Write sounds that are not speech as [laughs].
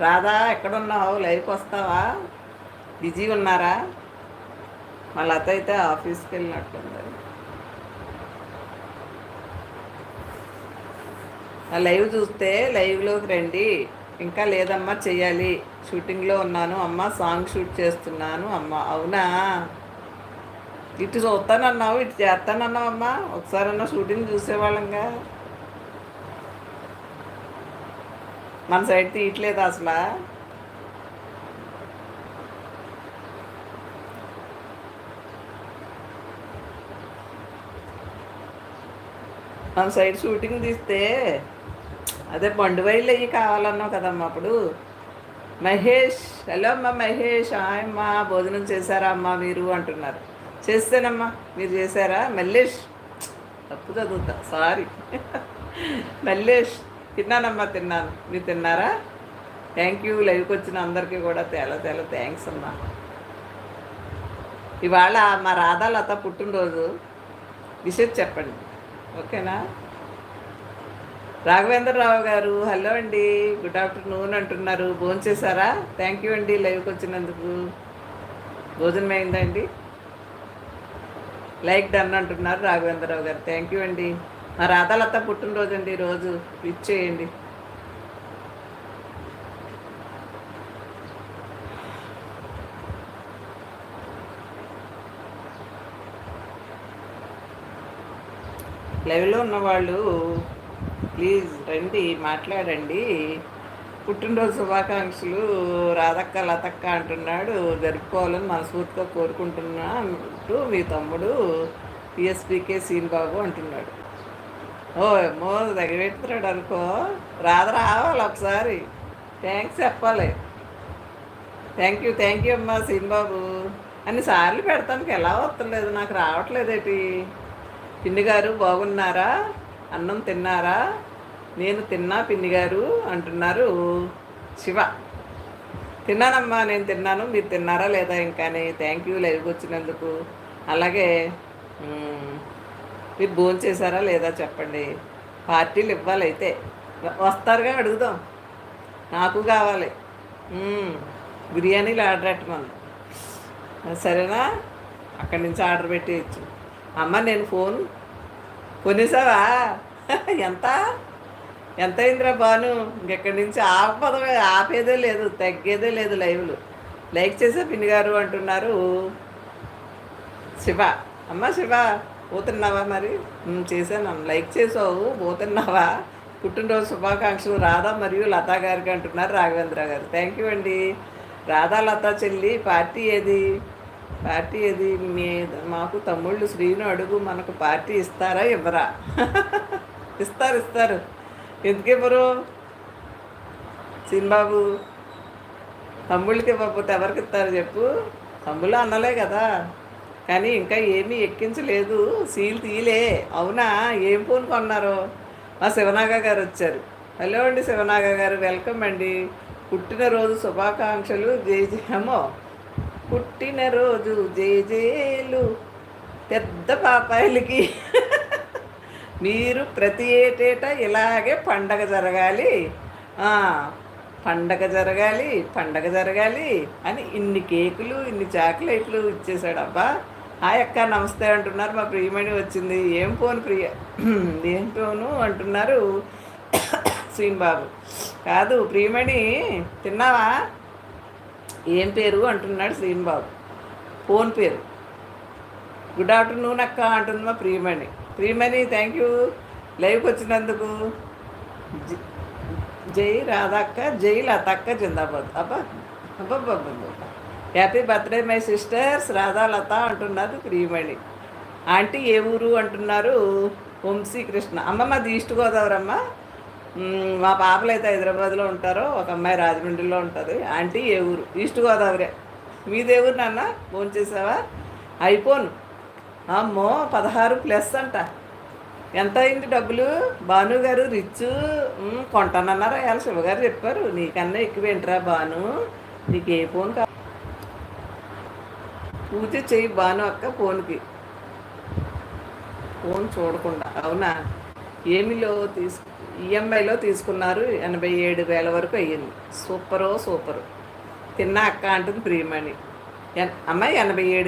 రాధా ఎక్కడున్నావు? లైవ్కి వస్తావా? బిజీ ఉన్నారా? మళ్ళీ లత అయితే ఆఫీస్కి వెళ్ళినట్టుంది. ఆ లైవ్ చూస్తే లైవ్లోకి రండి. ఇంకా లేదమ్మా చెయ్యాలి. షూటింగ్లో ఉన్నాను. అమ్మ సాంగ్ షూట్ చేస్తున్నాను. అమ్మ అవునా? ఇటు చూస్తానన్నావు ఇటు చేస్తానన్నావు అమ్మా ఒకసారన్నా షూటింగ్ చూసేవాళ్ళంగా. మన సైడ్ తీయట్లేదు అసలు. మన సైడ్ షూటింగ్ తీస్తే అదే బండు వైళ్ళు అయ్యి కావాలన్నావు కదమ్మా అప్పుడు. మహేష్ హలో అమ్మా మహేష్ అమ్మా భోజనం చేశారా అమ్మా మీరు? అంటున్నారు. చేస్తేనమ్మా మీరు చేశారా? మల్లేష్. తప్పు చదువుతా సారీ. [laughs] మల్లేష్ తిన్నానమ్మా తిన్నాను. మీరు తిన్నారా? థ్యాంక్ యూ లైవ్కి వచ్చిన అందరికీ కూడా తేల తేల థ్యాంక్స్ అమ్మా. ఇవాళ మా రాధాలత పుట్టినరోజు. విషయం చెప్పండి. ఓకేనా? రాఘవేంద్రరావు గారు హలో అండి. గుడ్ ఆఫ్టర్నూన్ అంటున్నారు. భోజనం చేశారా? థ్యాంక్ యూ అండి. లైవ్కి వచ్చినందుకు. భోజనం అయిందా అండి? లైక్ డన్ అంటున్నారు రాఘవేంద్రరావు గారు. థ్యాంక్ యూ అండి. మా రాధాలత పుట్టినరోజు అండి రోజు విచ్ చేయండి లైవ్లో ఉన్నవాళ్ళు ప్లీజ్ రండి మాట్లాడండి. పుట్టినరోజు శుభాకాంక్షలు. రాధక్క లతక్క అంటున్నాడు జరుపుకోవాలని మనస్ఫూర్తిగా కోరుకుంటున్నా అంటూ మీ తమ్ముడు పిఎస్పీకే సీన్ బాబు అంటున్నాడు. ఓ ఏమో తగిపెడుతున్నాడు అనుకో. రాధ రావాలి ఒకసారి. థ్యాంక్స్ చెప్పాలి. థ్యాంక్ యూ థ్యాంక్ యూ అమ్మా సీన్బాబు. అన్ని సార్లు పెడతానికి ఎలా వస్తలేదు? నాకు రావట్లేదేటి పిన్ని గారు బాగున్నారా? అన్నం తిన్నారా? నేను తిన్నా పిన్ని గారు అంటున్నారు శివ. తిన్నానమ్మా నేను తిన్నాను. మీరు తిన్నారా లేదా ఇంకాని? థ్యాంక్ యూ లైవ్కి వచ్చినందుకు. అలాగే మీరు భోజనం చేశారా లేదా చెప్పండి? పార్టీలు ఇవ్వాలి అయితే వస్తారుగా అడుగుదాం. నాకు కావాలి. బిర్యానీలు ఆర్డర్ పెట్టమని సరేనా? అక్కడి నుంచి ఆర్డర్ పెట్టేయచ్చు. అమ్మ నేను ఫోన్ కొనేసావా? ఎంత? ఎంత అయిందిరా బాను ఇంకెక్కడి నుంచి ఆపదమే ఆపేదే లేదు తగ్గేదే లేదు లైవ్లు. లైక్ చేసే పిన్ని గారు అంటున్నారు. శివ. అమ్మ శివ. పోతున్నావా మరి? చేశాను. లైక్ చేసావు. పోతున్నావా? పుట్టినరోజు శుభాకాంక్షలు రాధా మరియు లతా గారికి అంటున్నారు రాఘవేంద్ర గారు. థ్యాంక్ యూ అండి. రాధా లతా చెల్లి పార్టీ ఏది? పార్టీ ఏది? మీ మాకు తమ్ముళ్ళు శ్రీను అడుగు మనకు పార్టీ ఇస్తారా ఇవ్వరా? [laughs] ఇస్తారు ఇస్తారు. ఎందుకు ఇవ్వరు? సినిబాబు తమ్ముళ్ళకి ఇవ్వకపోతే ఎవరికి ఇస్తారు చెప్పు? తమ్ముళ్ళు అన్నలే కదా. కానీ ఇంకా ఏమీ ఎక్కించలేదు. సీల్ తీయలే. అవునా? ఏం ఫోన్ కొన్నారు? మా శివనాగ గారు వచ్చారు. హలో అండి శివనాగ గారు. వెల్కమ్ అండి. పుట్టినరోజు శుభాకాంక్షలు. జేజేమో జయమో పుట్టినరోజు జైజేలు పెద్ద పాపాయిలకి. మీరు ప్రతి ఏటేటా ఇలాగే పండగ జరగాలి. పండగ జరగాలి పండగ జరగాలి అని ఇన్ని కేకులు ఇన్ని చాక్లెట్లు ఇచ్చేసాడబ్బా హాయ్ ఆ అక్క నమస్తే అంటున్నారు. మా ప్రియమణి వచ్చింది. ఏం ఫోన్ ప్రియ? ఏం ఫోను అంటున్నారు శ్రీనిబాబు. కాదు ప్రియమణి తిన్నావా? ఏం పేరు అంటున్నాడు శ్రీనిబాబు. ఫోన్ పేరు. గుడ్ ఆఫ్టర్నూన్ అక్క అంటుంది మా ప్రియమణి. ప్రియమణి థ్యాంక్ యూ లైవ్కి వచ్చినందుకు. జై రాధక్క జై లతక్క జిందాబాద్. అబ్బా అబ్బబ్బబ్బబ్బ. Happy birthday my sisters Radhalatha అంటున్నారు ప్రియమణి ఆంటీ ఏ ఊరు అంటున్నారు? వంశీ కృష్ణ. అమ్మ మాది ఈస్ట్ గోదావరి అమ్మ మా పాపలు అయితే హైదరాబాద్లో ఉంటారో ఒక అమ్మాయి రాజమండ్రిలో ఉంటుంది. ఆంటీ ఏ ఊరు? ఈస్ట్ గోదావరి మీదే ఊరు నాన్న? ఫోన్ చేసావా? ఐఫోన్. అమ్మో పదహారు ప్లస్ అంట. ఎంత అయింది డబ్బులు? భాను గారు రిచ్. కొంటానన్నారా? ఇవాళ శివగారు చెప్పారు. నీకన్నా ఎక్కువ ఏంట్రా భాను నీకు ఏ ఫోన్ కావాలి. పూజ చేయి బాను అక్క ఫోన్కి. ఫోన్ చూడకుండా అవునా? ఏమిలో తీసు ఈఎంఐలో తీసుకున్నారు ఎనభై ఏడు వేల వరకు అయ్యింది. సూపరో సూపరు. తిన్నా అక్క అంటుంది ప్రియమణి. ఎన్ అమ్మాయి ఎనభై ఏడు